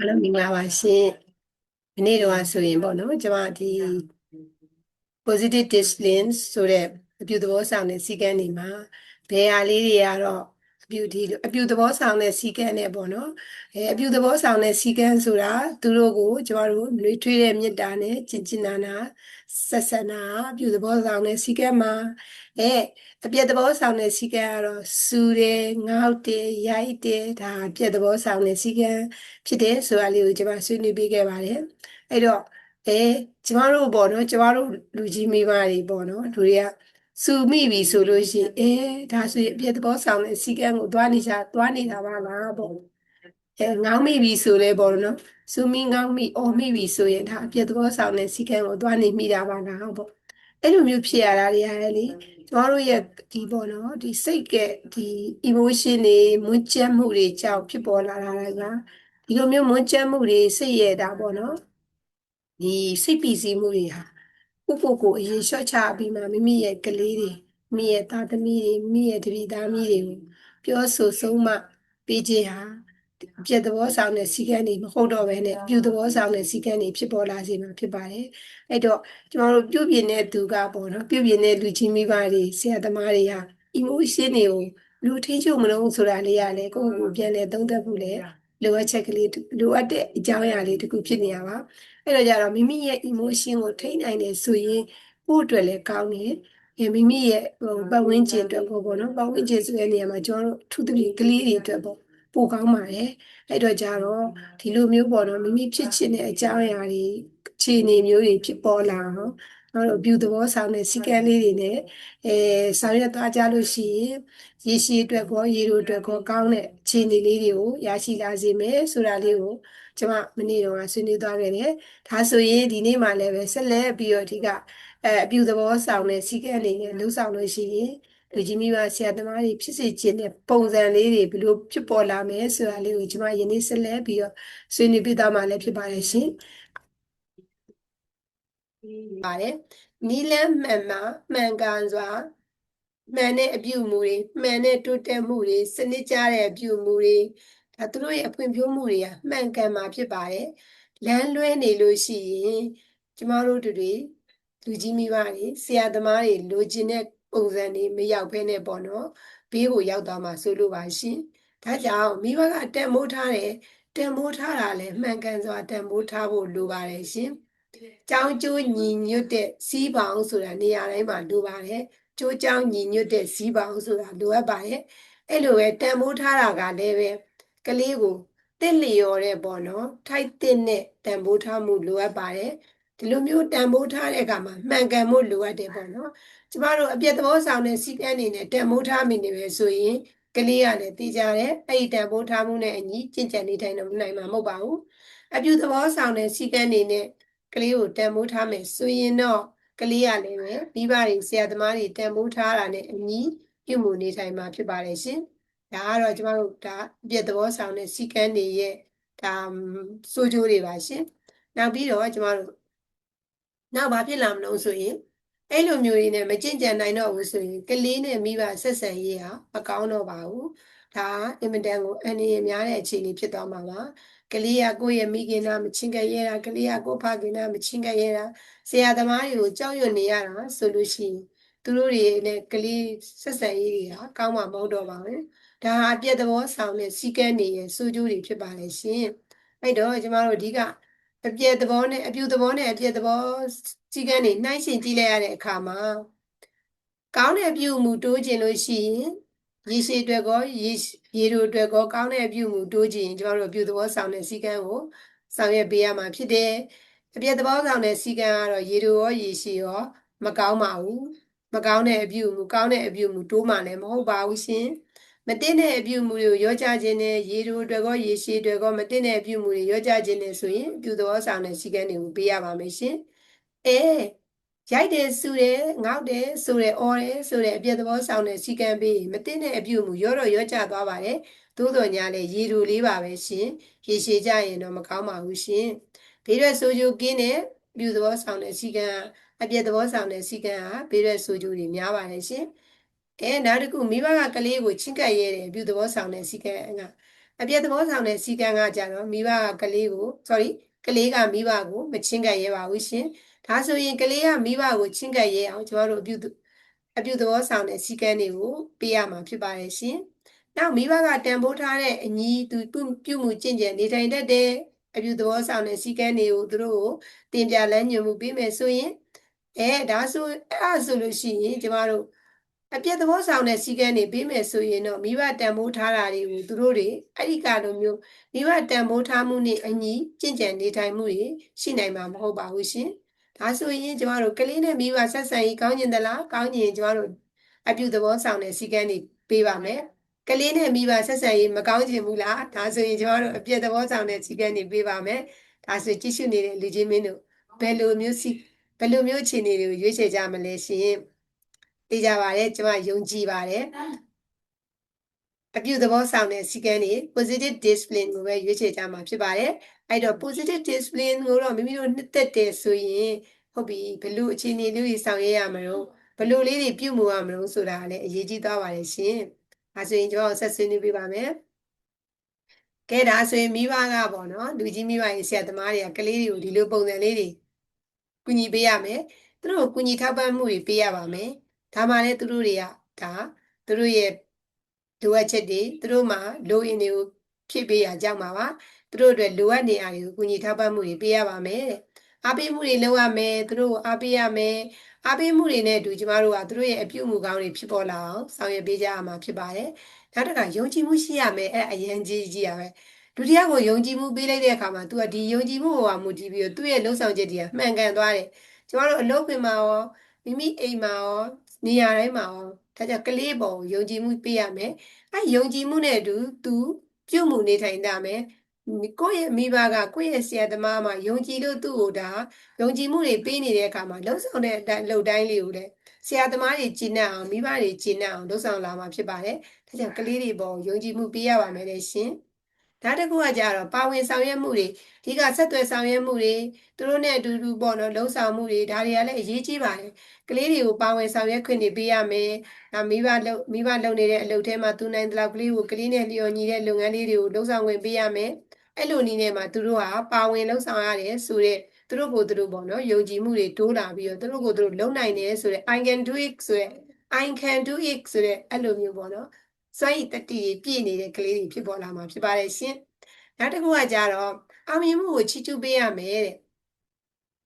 အားလုံးမင်္ဂလာပါရှင်။ဒီနေ့တော့ဆိုရင်ပေါ့နော်ကျွန်မဒီ positive distance ဆိုတဲ့အပြုသဘောဆောင်တဲ့စီကံတွေမှာဘယ်ဟာလေးတွေကတော့အ ပြုဒီလိုအပြုသဘောဆောင်တဲ့စီကံနဲ့ပေါ့နော်။အဲအပြုသဘောဆောင်တဲ့စီကံဆိုတာသူတို့ကိုကျွန်တော်တို့နှွေးထွေးတဲ့မေတ္တာနဲ့ကျင့်ကျင်နာနာဆက်ဆံတာအပြုသဘောဆောင်တဲ့စီကံမှာအဲအပြည့်သဘောဆောင်တဲ့စီကံကတော့စူတယ်ငေါက်တယ်ရိုက်တယ်ဒါအပြည့်သဘောဆောင်တဲ့စီကံဖြစ်တယ်ဆိုတာလေးကိုကျွန်မဆွေးနွေးပေးခဲ့ပါတယ်အဲ့တော့အဲကျမတို့ပေါ့နော်ကျမတို့လူကြီးမိဘတွေပေါ့နော်လူတွေက စူမိပြီဆိုလို့ရှိရင်အဲဒါဆိုရင်အပြည့်သဘောဆောင်တဲ့စီကံကိုသွားနေကြသွားနေတာပါလားပေါ့အဲငေါမိပြီဆိုလဲပေါ့နော်စူမိငေါမိအော်မိပြီဆိုရင်ဒါအပြည့်သဘောဆောင်တဲ့စီကံကိုသွားနေမိတာပါလားပေါ့အဲ့လိုမျိုးဖြစ်ရတာတွေရတယ်လေကျမတို့ရဲ့ဒီပေါ့နော်ဒီစိတ်ကဒီ emotion တွေမွန်းကျက်မှုတွေကြောင့်ဖြစ်ပေါ်လာတာကဒီလိုမျိုးမွန်းကျက်မှုတွေစိတ်ရတာပေါ့နော်ဒီစိတ်ပီစီမှုတွေဟာ ကိုယ့်ကိုယ်ကိုအရင်လျှော့ချပြီးမှမိမိရဲ့ကလေးတွေမိရဲ့သားသမီးတွေမိရဲ့တပည့်သားမီးတွေကိုပြောဆိုဆုံးမပေးခြင်းဟာပြည့်သဘောဆောင်တဲ့စီကံတွေမဟုတ်တော့ဘဲနဲ့ပြုသဘောဆောင်တဲ့စီကံတွေဖြစ်ပေါ်လာစေမှာဖြစ်ပါတယ်အဲ့တော့ကျွန်တော်တို့ပြုပြင်တဲ့သူကပေါ့နော်ပြုပြင်တဲ့လူချင်းမိဘတွေဆရာသမားတွေဟာ emotion တွေကိုလူထိချုပ်မလို့ဆိုတာလေးရလေကိုယ့်ကိုယ်ပြန်လဲသုံးသပ်ဖို့လေ လိုအပ်ချက်ကလေးလိုအပ်တဲ့အကြောင်းအရာလေးတစ်ခုဖြစ်နေရပါအဲ့တော့ကြတော့မိမိရဲ့ emotion ကိုထိန်းနိုင်တယ်ဆိုရင်ကိုယ့်အတွက်လည်းကောင်းတယ်အဲမိမိရဲ့ဟိုပတ်ဝန်းကျင်အတွက်ပေါ့ပေါ့နော်ပတ်ဝန်းကျင်ဆိုတဲ့နေရာမှာကျွန်တော်တို့အထူးသဖြင့်ကလေးတွေအတွက်ပေါ့ပိုကောင်းပါတယ်အဲ့တော့ကြတော့ဒီလိုမျိုးပေါ့နော်မိမိဖြစ်ချင်တဲ့အကြောင်းအရာတွေအခြေအနေမျိုးတွေဖြစ်ပေါ်လာအောင်ကျွန် တော်တို့ view သဘောဆောင်တဲ့စီကံလေးတွေနဲ့အဲဆောင်ရွက်သွားကြလို့ရှိရင်ရေရှည်အတွက်ကောရေတို့အတွက်ကောကောင်းတဲ့အခြေအနေလေးတွေကိုရရှိလာစေမယ်ဆိုတာလေးကိုကျွန်မမနေ့တော့ဆွေးနွေးသွားခဲ့တယ်ဒါဆိုရင်ဒီနေ့မှလည်းပဲဆက်လက်ပြီးတော့ဒီကအဲအပြုသဘောဆောင်တဲ့စီကံလေးနဲ့လှုပ်ဆောင်လို့ရှိရင်လူကြီးမိဘဆရာသမားတွေဖြစ်စေခြင်းတဲ့ပုံစံလေးတွေဘယ်လိုဖြစ်ပေါ်လာမယ်ဆိုတာလေးကိုကျွန်မယနေ့ဆက်လက်ပြီးတော့ဆွေးနွေးပြသွားမှာလည်းဖြစ်ပါတယ်ရှင် ပါတယ်နီလန်းမှန်မှမှန်ကန်စွာမှန်တဲ့အပြုမူတွေမှန်တဲ့တိုးတက်မှုတွေစနစ်ကျတဲ့အပြုမူတွေဒါသူတို့ရဲ့အဖွံ့ဖြိုးမှုတွေကမှန်ကန်မှာဖြစ်ပါတယ်လမ်းလွဲနေလို့ရှိရင်ကျမတို့တွေလူကြီးမိဘတွေဆရာသမားတွေလိုချင်တဲ့ပုံစံတွေမရောက်ဖဲနဲ့ပေါ့နော်ဘေးကိုရောက်သွားမှာဆိုလို့ပါရှင်ဒါကြောင့်မိဘကတန်မိုးထားတယ်တန်မိုးထားတာလည်းမှန်ကန်စွာတန်မိုးထားဖို့လိုပါတယ်ရှင် ကြောင်းကျိုးညီညွတ်တဲ့စီးပေါင်းဆိုတာနေရာတိုင်းမှာလိုပါတယ်ကျိုးကြောင်းညီညွတ်တဲ့စီးပေါင်းဆိုတာလိုအပ်ပါတယ်အဲ့လိုပဲတန်မိုးထားတာကလည်းပဲကလေးကိုတစ်လျော်တဲ့ပေါ့နော်ထိုက်တဲ့နဲ့တန်ဖိုးထားမှုလိုအပ်ပါတယ်ဒီလိုမျိုးတန်ဖိုးထားတဲ့အခါမှာမှန်ကန်မှုလိုအပ်တယ်ပေါ့နော်ကျမတို့အပြည့်သဘောဆောင်တဲ့စီကံနေနဲ့တန်ဖိုးထားမိနေပဲဆိုရင်ကလေးကလည်းသိကြတယ်အဲ့ဒီတန်ဖိုးထားမှုနဲ့အညီကျင့်ကြံနေထိုင်တော့နိုင်မှာမဟုတ်ပါဘူးအပြုသဘောဆောင်တဲ့စီကံနေနဲ့ ကလေးကိုတန်ဖိုးထားမယ်ဆိုရင်တော့ကလေးရလည်းပဲမိဘတွေဆရာသမားတွေတန်ဖိုးထားတာနဲ့အညီပြုမှုနေထိုင်မှာဖြစ်ပါတယ်ရှင်ဒါကတော့ကျမတို့ဒါအပြည့်သဘောဆောင်တဲ့စီကံတွေရဲ့ဒါစိုးကျိုးတွေပါရှင်နောက်ပြီးတော့ကျမတို့နောက်ဘာဖြစ်လာမလို့ဆိုရင်အဲ့လိုမျိုးတွေနဲ့မကြင်ကြံနိုင်တော့ဘူးဆိုရင်ကလေးနဲ့မိဘဆက်ဆံရေးဟာမကောင်းတော့ပါဘူး ဒါအင်မတန်ကိုအနေရများတဲ့အခြေအနေဖြစ်သွားမှာပါကလေးကကိုယ့်ရဲ့မိခင်နာမချင်းကဲရဲတာကလေးကကိုယ့်ဖခင်နာမချင်းကဲရဲတာဆရာသမားတွေကိုကြောက်ရွံ့နေရတာဆိုလို့ရှိရင်သူတို့တွေနဲ့ကလေးဆက်ဆံရေးတွေဟာကောင်းမှာမဟုတ်တော့ပါဘူးဒါဟာအပြည့်သဘောဆောင်တဲ့စီကံတွေရဲ့စိုးကျိုးတွေဖြစ်ပါလေရှင်အဲ့တော့ကျမတို့အဓိကအပြည့်သဘောနဲ့အပြုသဘောနဲ့အပြည့်သဘောစီကံတွေနှိုင်းယှဉ်ကြည့်လိုက်ရတဲ့အခါမှာကောင်းတဲ့အပြုမှုတိုးကျင်လို့ရှိရင် ရေရှည်အတွက်ကောရေရေတို့အတွက်ကောကောင်းတဲ့အပြုမှုတိုးကျင်ကျမတို့အပြုသဘောဆောင်တဲ့စီကံကိုဆောင်ရွက်ပေးရမှာဖြစ်တယ်အပြည့်သဘောဆောင်တဲ့စီကံကတော့ရေတို့ရောရေရှည်ရောမကောင်းပါဘူးမကောင်းတဲ့အပြုမှုကောင်းတဲ့အပြုမှုတိုးမှလည်းမဟုတ်ပါဘူးရှင်မတင်တဲ့အပြုမှုတွေကိုရောကြခြင်းနဲ့ရေတို့အတွက်ကောရေရှည်အတွက်ကောမတင်တဲ့အပြုမှုတွေရောကြခြင်းနဲ့ဆိုရင်အပြုသဘောဆောင်တဲ့စီကံတွေကိုပေးရပါမယ်ရှင်အဲ ရိုက်တယ်ဆူတယ်ငေါက်တယ်ဆိုတယ်အော်တယ်ဆိုတယ်အပြည့်သဘောဆောင်တဲ့စီကံပေးမတင်တဲ့အပြုမှုရောတော့ရောကြသွားပါတယ်သို့တော်ညာလည်းရေတို့လေးပါပဲရှင်ရေရှည်ကြရင်တော့မကောင်းပါဘူးရှင်ဘေးရွက်ဆိုကြကင်းတဲ့အပြုသဘောဆောင်တဲ့စီကံအပြည့်သဘောဆောင်တဲ့စီကံဟာဘေးရွက်ဆိုကြတွေများပါတယ်ရှင်အဲနောက်တစ်ခုမိဘကကလေးကိုချင့်ကပ်ရဲတယ်ပြုသဘောဆောင်တဲ့စီကံကအအပြည့်သဘောဆောင်တဲ့စီကံကကြတော့မိဘကကလေးကို sorry ကလေးကမိဘကိုမချင်းကပ်ရဲပါဘူးရှင် ဒါဆိုရင်ကလေးကမိဘကိုချင်းကပ်ရဲအောင်ကျမတို့အပြုအပြုသဘောဆောင်တဲ့စီကံတွေကိုပေးရမှာဖြစ်ပါတယ်ရှင်နောက်မိဘကတန်ဖိုးထားတဲ့အညီသူပြုမှုကျင့်ကြံနေထိုင်တတ်တဲ့အပြုသဘောဆောင်တဲ့စီကံတွေကိုသူတို့ကိုတင်ပြလမ်းညွှန်မှုပေးမယ်ဆိုရင်အဲဒါဆိုအဲ့ဒါဆိုလို့ရှိရင်ကျမတို့အပြည့်သဘောဆောင်တဲ့စီကံတွေပေးမယ်ဆိုရင်တော့မိဘတန်ဖိုးထားတာတွေကိုသူတို့တွေအဲ့ဒီကလိုမျိုးမိဘတန်ဖိုးထားမှုနဲ့အညီကျင့်ကြံနေထိုင်မှုတွေရှိနိုင်မှာမဟုတ်ပါဘူးရှင် ဒါဆိုရင်ကျမတို့ကလေးနဲ့မိဘဆက်ဆံရေးကောင်းကျင်သလားကောင်းကျင်ကျမတို့အပြုသဘောဆောင်တဲ့စီကံတွေပေးပါမယ်ကလေးနဲ့မိဘဆက်ဆံရေးမကောင်းချင်ဘူးလားဒါဆိုရင်ကျမတို့အပြည့်သဘောဆောင်တဲ့စီကံတွေပေးပါမယ်ဒါဆိုကြည့်ရှုနေတဲ့လူချင်းမင်းတို့ဘယ်လိုမျိုးစီဘယ်လိုမျိုးအခြေအနေတွေကိုရွေးချယ်ကြမလဲရှင်သိကြပါတယ်ကျမယုံကြည်ပါတယ် အပြုသဘောဆောင်တဲ့စီကံတွေ positive discipline ကိုပဲရွေးချယ်ကြမှာဖြစ်ပါတယ်အဲ့တော့ positive discipline ကိုတော့မိမိတို့နှစ်သက်တယ်ဆိုရင်ဟုတ်ပြီဘယ်လိုအခြေအနေလေးတွေဆောင်ရွက်ရမလို့ဘယ်လိုလေးတွေပြုမှုရမလို့ဆိုတာလည်းအရေးကြီးသွားပါတယ်ရှင်ဒါဆိုရင်ကျွန်တော်ဆက်ဆွေးနွေးပြပါမယ်ကဲဒါဆိုရင်မိဘကပေါ့နော်လူကြီးမိဘရဲ့ဆရာသမားတွေကကလေးတွေကိုဒီလိုပုံစံလေးတွေကူညီပေးရမယ်သူတို့ကိုကူညီထောက်ပံ့မှုတွေပေးရပါမယ်ဒါမှလည်းသူတို့တွေကဒါသူတို့ရဲ့ လိုအပ်ချက်တွေသူတို့မှာလိုအင်တွေကိုဖြည့်ပေးရကြောင်းပါပါသူတို့အတွက်လိုအပ်နေရာတွေကိုကူညီထောက်ပံ့မှုတွေပေးရပါမယ်တဲ့အားပေးမှုတွေလုပ်ရမယ်သူတို့ကိုအားပေးရမယ်အားပေးမှုတွေနဲ့အတူကျမတို့ကသူတို့ရဲ့အပြုအမူကောင်းတွေဖြစ်ပေါ်လာအောင်ဆောင်ရွက်ပေးကြရမှာဖြစ်ပါတယ်နောက်တစ်ခါယုံကြည်မှုရှိရမယ်အဲ့အရင်ကြီးကြီးရပဲဒုတိယကိုယုံကြည်မှုပေးလိုက်တဲ့အခါမှာ तू ကဒီယုံကြည်မှုဟောမူတည်ပြီးတော့သူ့ရဲ့လှုပ်ဆောင်ချက်တွေကမှန်ကန်သွားတယ်ကျမတို့အလုပ်ပြင်မှာရောမိမိအိမ်မှာရောနေရာတိုင်းမှာရော ဒါကြောင့်ကလေးပေါ်ကိုယုံကြည်မှုပေးရမယ်အဲယုံကြည်မှုနဲ့အတူ तू ပြုတ်မှုနေထိုင်တာမယ်ကိုယ့်ရဲ့မိဘကကိုယ့်ရဲ့ဆရာသမားမှာယုံကြည်လို့သူ့ကိုဒါယုံကြည်မှုတွေပေးနေတဲ့အခါမှာလှုပ်ဆောင်တဲ့အတိုင်းလှုပ်တိုင်းလေးကိုလည်းဆရာသမားတွေကျင့်တတ်အောင်မိဘတွေကျင့်တတ်အောင်လှုပ်ဆောင်လာမှာဖြစ်ပါတယ်ဒါကြောင့်ကလေးတွေပေါ်ယုံကြည်မှုပေးရပါမယ်လေရှင် နောက်တစ်ခုကကြတော့ပါဝင်ဆောင်ရွက်မှုတွေဒီကဆက်သွယ်ဆောင်ရွက်မှုတွေသူတို့နဲ့အတူတူပေါ့နော်လှုပ်ဆောင်မှုတွေဒါတွေကလည်းအရေးကြီးပါတယ်ကလေးတွေကိုပါဝင်ဆောင်ရွက်ခွင့်တွေပေးရမယ်နောက်မိဘလှုပ်မိဘလှုပ်နေတဲ့အလုပ်ထဲမှာသူနိုင်တဲ့လောက်ကလေးကိုကလေးနဲ့လျော်ညီတဲ့လုပ်ငန်းလေးတွေကိုလှုပ်ဆောင်ခွင့်ပေးရမယ်အဲ့လိုနည်းနဲ့မှသူတို့ကပါဝင်လှုပ်ဆောင်ရတယ်ဆိုတဲ့သူတို့ကိုသူတို့ပေါ့နော်ယုံကြည်မှုတွေတိုးလာပြီးတော့သူတို့ကိုသူတို့လုံနိုင်တယ်ဆိုတဲ့ I can do it ဆိုတဲ့ I can do it ဆိုတဲ့အဲ့လိုမျိုးပေါ့နော် စွမ်းရည်တတိပြည့်နေတဲ့ကလေးတွေဖြစ်ပေါ်လာမှာဖြစ်ပါတယ်ရှင်နောက်တစ်ခုကကြတော့အောင်မြင်မှုကိုချီးကျူးပေးရမယ်တဲ့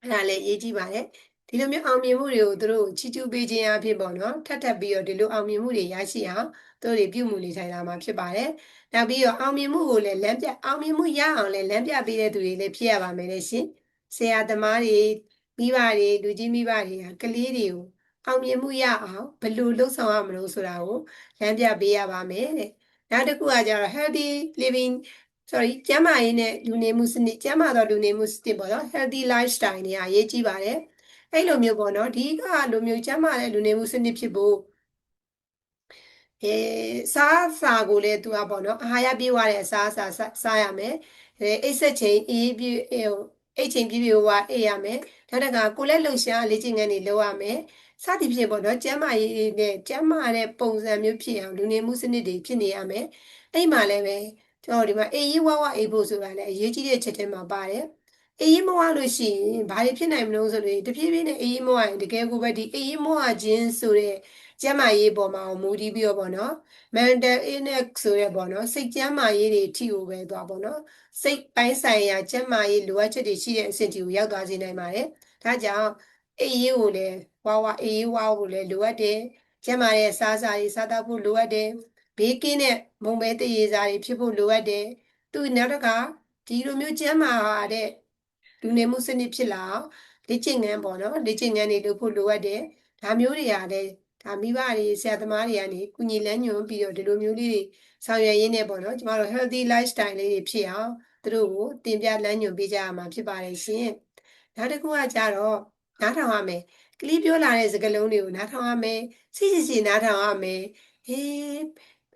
အဲ့ဒါလည်းအရေးကြီးပါတယ်ဒီလိုမျိုးအောင်မြင်မှုတွေကိုသူတို့ချီးကျူးပေးခြင်းအဖြစ်ပေါ့နော်ထပ်ထပ်ပြီးတော့ဒီလိုအောင်မြင်မှုတွေရရှိအောင်သူတို့တွေပြုမှုနေထိုင်လာမှာဖြစ်ပါတယ်နောက်ပြီးတော့အောင်မြင်မှုကိုလည်းလမ်းပြအောင်မြင်မှုရအောင်လည်းလမ်းပြပေးတဲ့သူတွေလည်းဖြစ်ရပါမယ်လေရှင်ဆရာသမားတွေမိဘတွေလူကြီးမိဘတွေကကလေးတွေကို အောင်မြင်မှုရအောင်ဘယ်လိုလုပ်ဆောင်ရမလို့ဆိုတာကိုလမ်းပြပေးရပါမယ်တဲ့နောက်တစ်ခုကကြတော့ healthy living sorry ကျန်းမာရေးနဲ့လူနေမှုစနစ်ကျန်းမာသောလူနေမှုစနစ်ပေါ့နော် healthy lifestyle နေရာအရေးကြီးပါတယ်အဲ့လိုမျိုးပေါ့နော်ဒီကလိုမျိုးကျန်းမာတဲ့လူနေမှုစနစ်ဖြစ်ဖို့အဲစားစာကိုလည်းသူကပေါ့နော်အာဟာရပြည့်ဝတဲ့အစားအစာစားရမယ်အဲအိတ်ဆက်ချိန်အေးပြည့်အိတ်ချိန်ပြည့်ပြည့်ဝအေးရမယ်နောက်တစ်ခါကိုလည်းလှုပ်ရှားလေ့ကျင့်ခန်းတွေလုပ်ရမယ် စသည်ဖြင့်ပေါ့နော်ကျန်းမာရေးနဲ့ကျန်းမာတဲ့ပုံစံမျိုးဖြစ်အောင်လူနေမှုစနစ်တွေဖြစ်နေရမယ်အဲ့မှာလည်းပဲကျွန်တော်ဒီမှာအေးရေးဝဝအေးဖို့ဆိုတာလည်းအရေးကြီးတဲ့ချက်ထဲမှာပါတယ်အေးရေးမဝလို့ရှိရင်ဘာတွေဖြစ်နိုင်မလို့ဆိုလို့တဖြည်းဖြည်းနဲ့အေးရေးမဝရင်တကယ်ကိုပဲဒီအေးရေးမဝခြင်းဆိုတဲ့ကျန်းမာရေးပေါ်မှာမူတည်ပြီးတော့ပေါ့နော် mental illness ဆိုတဲ့ပေါ့နော်စိတ်ကျန်းမာရေးတွေအထိကိုပဲသွားပေါ့နော်စိတ်ပိုင်းဆိုင်ရာကျန်းမာရေးလိုအပ်ချက်တွေရှိတဲ့အဆင့်ထိကိုရောက်သွားစေနိုင်ပါတယ်ဒါကြောင့် အေးရေးကိုလည်းဝါဝအေးရေးဝါကိုလည်းလိုအပ်တယ်ကျန်းမာတဲ့စားစာတွေစားတော့ဖို့လိုအပ်တယ်ဘေးကင်းတဲ့မုံပဲတရေစာတွေဖြစ်ဖို့လိုအပ်တယ်သူနောက်တစ်ခါဒီလိုမျိုးကျန်းမာတဲ့လူနေမှုစနစ်ဖြစ်လာလေ့ကျင့်ခန်းပေါ့နော်လေ့ကျင့်ခန်းတွေလုပ်ဖို့လိုအပ်တယ်ဒါမျိုးတွေကလည်းဒါမိဘတွေဆရာသမားတွေကနေကုညီလန်းညွှန်ပြီးတော့ဒီလိုမျိုးလေးတွေဆောင်ရွက်ရင်းနဲ့ပေါ့နော်ကျမတို့ healthy lifestyle လေးတွေဖြစ်အောင်သူတို့ကိုတင်ပြလမ်းညွှန်ပေးကြရမှာဖြစ်ပါတယ်ရှင်နောက်တစ်ခုကကြတော့ နားထောင်ရမယ်ကလေးပြောလာတဲ့စကားလုံးတွေကိုနားထောင်ရမယ်စိစိစီနားထောင်ရမယ်ဟေး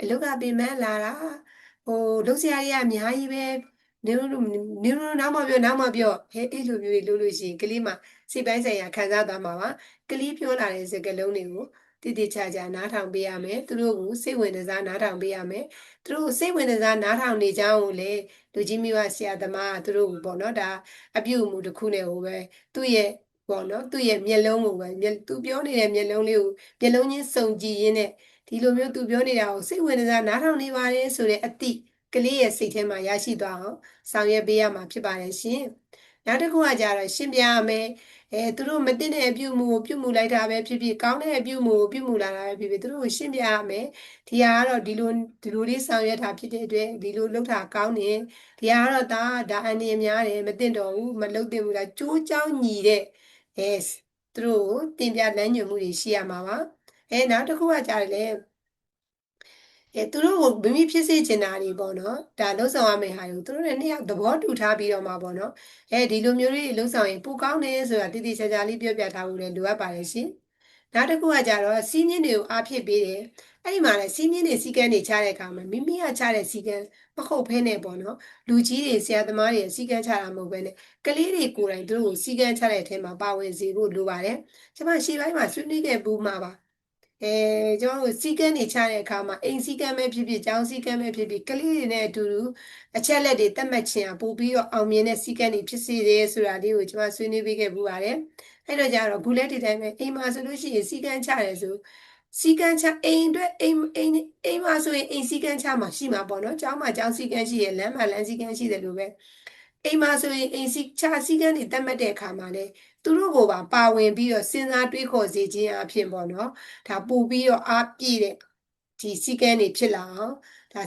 အလုတ်ကပင်မလာတာဟိုလုပ်စရာတွေကအများကြီးပဲနေလို့နေလို့နောက်မှပြောနောက်မှပြောဟဲအဲ့လိုမျိုးတွေလုပ်လို့ရှိရင်ကလေးမှစိတ်ပိုင်းဆိုင်ရာခံစားသွားမှာပါကလေးပြောလာတဲ့စကားလုံးတွေကိုတည်တည်ချာချာနားထောင်ပေးရမယ်သူတို့ကိုစိတ်ဝင်စားနားထောင်ပေးရမယ်သူတို့စိတ်ဝင်စားနားထောင်နေကြအောင်ကိုလေလူကြီးမိဘဆရာသမားကသူတို့ကိုပေါ့နော်ဒါအပြုအမူတစ်ခုနဲ့ဟိုပဲသူ့ရဲ့ ပေါ့နော်သူ့ရဲ့မျက်လုံးကိုပဲမျက်သူပြောနေတဲ့မျက်လုံးလေးကိုမျက်လုံးချင်းစုံကြည့်ရင်းနဲ့ဒီလိုမျိုးသူပြောနေတာကိုစိတ်ဝင်စားနားထောင်နေပါတယ်ဆိုတဲ့အသည့်ကလေးရဲ့စိတ်ထဲမှာရရှိသွားအောင်ဆောင်ရွက်ပေးရမှာဖြစ်ပါတယ်ရှင်နောက်တစ်ခုကကြတော့ရှင်းပြရမယ်အဲသူတို့မတင်တဲ့အပြုမှုကိုပြုမှုလိုက်တာပဲဖြစ်ဖြစ်ကောင်းတဲ့အပြုမှုကိုပြုမှုလာတာပဲဖြစ်ဖြစ်သူတို့ကိုရှင်းပြရမယ်ဒီဟာကတော့ဒီလိုဒီလိုလေးဆောင်ရွက်တာဖြစ်တဲ့အတွက်ဒီလိုလုပ်တာကောင်းတယ်ဒီဟာကတော့ဒါဒါအန္တရာယ်များတယ်မတင်တော့ဘူးမလုပ်တင်ဘူးလားကြိုးကြောင်းညီတဲ့ အဲသူတို့ကိုတင်ပြလမ်းညွှန်မှုတွေရှိရမှာပါအဲနောက်တစ်ခုကကြတယ်လေအဲသူတို့ကိုမိမိဖြစ်စေချင်တာတွေပေါ့နော်ဒါလှုပ်ဆောင်ရမယ့်ဟာကိုသူတို့နဲ့နှစ်ယောက်သဘောတူထားပြီးတော့မှာပေါ့နော်အဲဒီလိုမျိုးလေးလှုပ်ဆောင်ရင်ပိုကောင်းတယ်ဆိုတာတိတိကျကျလေးပြောပြထားဖို့လည်းလိုအပ်ပါတယ်ရှင် နောက်တစ်ခုကကြတော့စီးမြင့်တွေကိုအားဖြစ်ပေးတယ်အဲ့ဒီမှာလည်းစီးမြင့်တွေစီကန်းတွေချတဲ့အခါမှာမိမိကချတဲ့စီကန်းမဟုတ်ဖဲနဲ့ပေါ့နော်လူကြီးတွေဆရာသမားတွေစီကန်းချတာမဟုတ်ဘဲနဲ့ကလေးတွေကိုယ်တိုင်သူတို့ကိုစီကန်းချတဲ့အထဲမှာပါဝင်စေဖို့လိုပါတယ်ကျွန်မရှေ့ပိုင်းမှာဆွေးနွေးခဲ့ဘူးမှာပါအဲကျွန်တော်တို့စီကန်းနေချတဲ့အခါမှာအိမ်စီကန်းပဲဖြစ်ဖြစ်ကျောင်းစီကန်းပဲဖြစ်ဖြစ်ကလေးတွေနဲ့အတူတူအချက်လက်တွေတတ်မှတ်ခြင်းအပို့ပြီးတော့အောင်မြင်တဲ့စီကန်းတွေဖြစ်စေတယ်ဆိုတာလေးကိုကျွန်မဆွေးနွေးပေးခဲ့ဘူးပါတယ် အဲ့တော့ကြတော့ခုလက်ဒီတိုင်းပဲအိမ်မှာဆိုလို့ရှိရင်စီကန်းချတယ်ဆိုစီကန်းချအိမ်အတွက်အိမ်အိမ်အိမ်မှာဆိုရင်အိမ်စီကန်းချမှာရှိမှာပေါ့နော်ကျောင်းမှာကျောင်းစီကန်းရှိရလမ်းမှာလမ်းစီကန်းရှိတယ်လို့ပဲအိမ်မှာဆိုရင်အိမ်စီချစီကန်းတွေတတ်မှတ်တဲ့အခါမှာလည်းသူတို့ကိုပါပါဝင်ပြီးတော့စဉ်းစားတွေးခေါ်စေခြင်းအဖြစ်ပေါ့နော်ဒါပို့ပြီးတော့အားပြည့်တဲ့ဒီစီကန်းတွေဖြစ်လာအောင်ဒါ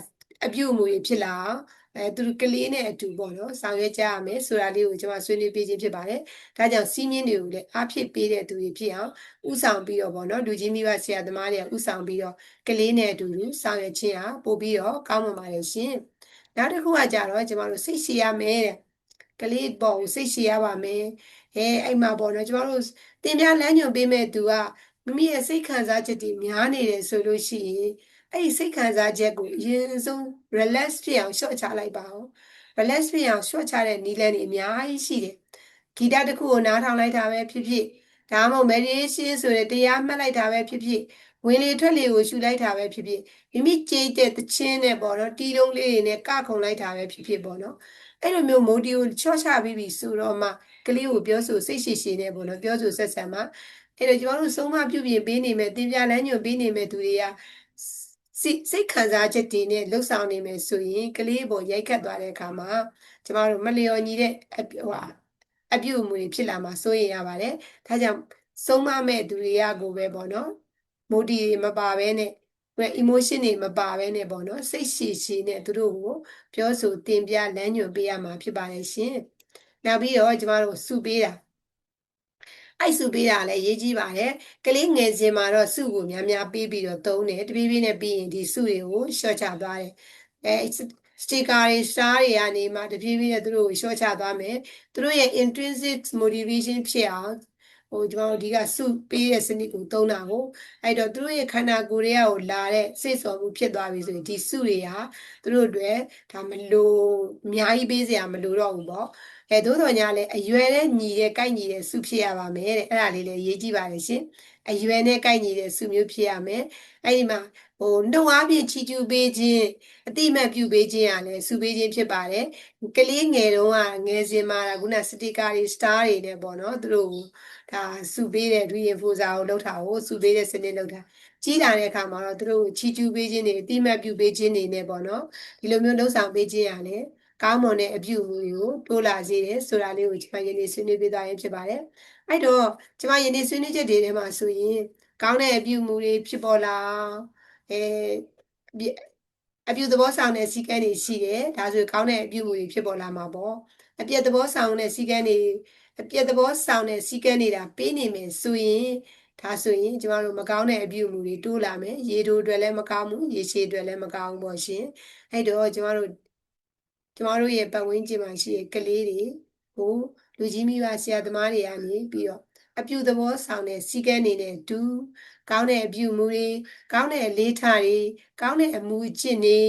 အပြုအမူတွေဖြစ်လာအောင် အဲသူတို့ကလေးနဲ့အတူပေါ့နော်ဆောင်ရွက်ကြရမယ်ဆိုတာလေးကိုကျွန်မဆွေးနွေးပေးခြင်းဖြစ်ပါတယ်။ဒါကြောင့်စီးမြင့်တွေကိုလည်းအားဖြစ်ပေးတဲ့သူတွေဖြစ်အောင်ဥဆောင်ပြီးတော့ပေါ့နော်လူကြီးမိဘဆရာသမားတွေကဥဆောင်ပြီးတော့ကလေးနဲ့အတူတူဆောင်ရွက်ခြင်းဟာပို့ပြီးတော့ကောင်းမှာပါတယ်ရှင်။နောက်တစ်ခုကကြတော့ကျွန်တော်တို့စိတ်ရှည်ရမယ်တဲ့။ကလေးပေါ့စိတ်ရှည်ရပါမယ်။အဲအဲ့မှာပေါ့နော်ကျွန်တော်တို့တင်ပြလမ်းညွှန်ပေးမဲ့သူကမိမိရဲ့စိတ်ခံစားချက်တွေများနေတယ်ဆိုလို့ရှိရင် အဲ့ဒီစိတ်ခံစားချက်ကိုအရင်ဆုံး relax ဖြစ်အောင်ရှော့ချလိုက်ပါအောင် relax ဖြစ်အောင်ရှော့ချတဲ့နည်းလမ်းတွေအများကြီးရှိတယ်ဂီတတစ်ခုကိုနားထောင်လိုက်တာပဲဖြစ်ဖြစ်ဒါမှမဟုတ် meditation ဆိုတဲ့တရားမှတ်လိုက်တာပဲဖြစ်ဖြစ်ဝင်လေထွက်လေကိုရှူလိုက်တာပဲဖြစ်ဖြစ်မိမိကြိတ်တဲ့သချင်းနဲ့ပေါ့နော်တီးလုံးလေးတွေနဲ့ကခုံလိုက်တာပဲဖြစ်ဖြစ်ပေါ့နော်အဲ့လိုမျိုး mode ကိုချော့ချပြီးပြီဆိုတော့မှကလေးကိုပြောဆိုစိတ်ရှိရှိနဲ့ပေါ့နော်ပြောဆိုဆက်ဆံမှာအဲ့တော့ကျွန်တော်တို့ဆုံးမပြုပြင်ပေးနေမယ်တင်ပြလမ်းညွှန်ပေးနေမယ်သူတွေက စိစိတ်ခံစားချက်တွေနဲ့လှုပ်ဆောင်နေမယ်ဆိုရင်ကလေးပေါ်ရိုက်ခတ်သွားတဲ့အခါမှာကျမတို့မလျော်ညီတဲ့ဟိုအပြုအမူတွေဖြစ်လာမှာစိုးရင်ရပါတယ်။ဒါကြောင့်ဆုံးမမဲ့သူတွေကကိုပဲပေါ့နော်။ mood တွေမပါဘဲနဲ့ emotion တွေမပါဘဲနဲ့ပေါ့နော်စိတ်ရှည်ရှည်နဲ့သူတို့ကိုပြောဆိုတင်ပြလမ်းညွှန်ပေးရမှာဖြစ်ပါတယ်ရှင်။နောက်ပြီးတော့ကျမတို့စုပေးတာ အိုက်စုပေးတာလည်းရေးကြည့်ပါတယ်ကလေးငယ်စဉ်မှာတော့စုကိုများများပေးပြီးတော့သုံးတယ်တပြေးပြေးနဲ့ပြီးရင်ဒီစုတွေကိုရှော့ချသွားတယ်အဲစတီကာတွေစတားတွေကနေမှတပြေးပြေးနဲ့သူတို့ကိုရှော့ချသွားမယ်သူတို့ရဲ့ intrinsic motivation ဖြစ်အောင်ဟိုကျွန်တော်တို့ဒီကစုပေးတဲ့စနစ်ကိုသုံးတာကိုအဲ့တော့သူတို့ရဲ့ခန္ဓာကိုယ်တွေကကိုလာတဲ့စိတ်ဆော်မှုဖြစ်သွားပြီဆိုရင်ဒီစုတွေဟာသူတို့တွေဒါမလို့အများကြီးပေးစရာမလိုတော့ဘူးပေါ့ အဲသို့တော်ညာလည်းအရွယ်နဲ့ညီတဲ့ကိုက်ညီတဲ့စုဖြစ်ရပါမယ်တဲ့အဲ့ဒါလေးလည်းရေးကြည့်ပါလေရှင်အရွယ်နဲ့ကိုက်ညီတဲ့စုမျိုးဖြစ်ရမယ်အဲ့ဒီမှာဟိုနှုတ်အားဖြင့်ချီကျူပေးခြင်းအတိမတ်ပြုပေးခြင်းရလဲစုပေးခြင်းဖြစ်ပါတယ်ကလေးငယ်တုန်းကငယ်စဉ်မှာခုနစတိကာတွေစတားတွေနဲ့ပေါ့နော်သူတို့ဒါစုပေးတဲ့ reinforcer ကိုလောက်တာကိုစုပေးတဲ့စနစ်လောက်တာကြီးလာတဲ့အခါမှာတော့သူတို့ချီကျူပေးခြင်းတွေအတိမတ်ပြုပေးခြင်းတွေနဲ့ပေါ့နော်ဒီလိုမျိုးလှုပ်ဆောင်ပေးခြင်းရလဲ ကောင်းမွန်တဲ့အပြုအမူတွေကိုတိုးလာစေတယ်ဆိုတာလေးကိုကျွန်မယနေ့ဆွေးနွေးပေးသွားရင်ဖြစ်ပါတယ်။အဲ့တော့ကျွန်မယနေ့ဆွေးနွေးချက်တွေထဲမှာဆိုရင်ကောင်းတဲ့အပြုအမူတွေဖြစ်ပေါ်လာအဲအပြုသဘောဆောင်တဲ့စီကံတွေရှိတယ်ဒါဆိုကောင်းတဲ့အပြုအမူတွေဖြစ်ပေါ်လာမှာပေါ့အပြည့်သဘောဆောင်တဲ့စီကံတွေအပြည့်သဘောဆောင်တဲ့စီကံနေတာပေးနေမယ်ဆိုရင်ဒါဆိုရင်ကျမတို့မကောင်းတဲ့အပြုအမူတွေတိုးလာမယ်ရေတိုးအတွက်လည်းမကောင်းဘူးရေရှည်အတွက်လည်းမကောင်းဘူးပေါ့ရှင်အဲ့တော့ကျမတို့ ကျမတို့ရဲ့ပတ်ဝန်းကျင်မှာရှိတဲ့ကလေးတွေကိုလူကြီးမိဘဆရာသမားတွေကနေပြီးတော့အပြုသဘောဆောင်တဲ့စီကံနေနဲ့တူကောင်းတဲ့အပြုမူတွေကောင်းတဲ့အလေးထားတွေကောင်းတဲ့အမူအကျင့်တွေ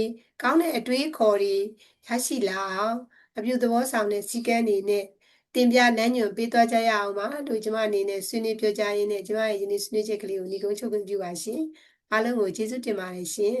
ကောင်းတဲ့အတွေးခေါ်တွေရရှိလာအောင်အပြုသဘောဆောင်တဲ့စီကံနေနဲ့တင်ပြလမ်းညွှန်ပေးသွားကြရအောင်ပါလို့ကျွန်မအနေနဲ့ဆွေးနွေးပြောကြားရင်းနဲ့ကျွန်မရဲ့ယနေ့ဆွေးနွေးချက်ကလေးကိုညီကုန်းချုပ်ခွင့်ပြုပါရှင်အားလုံးကိုကျေးဇူးတင်ပါတယ်ရှင်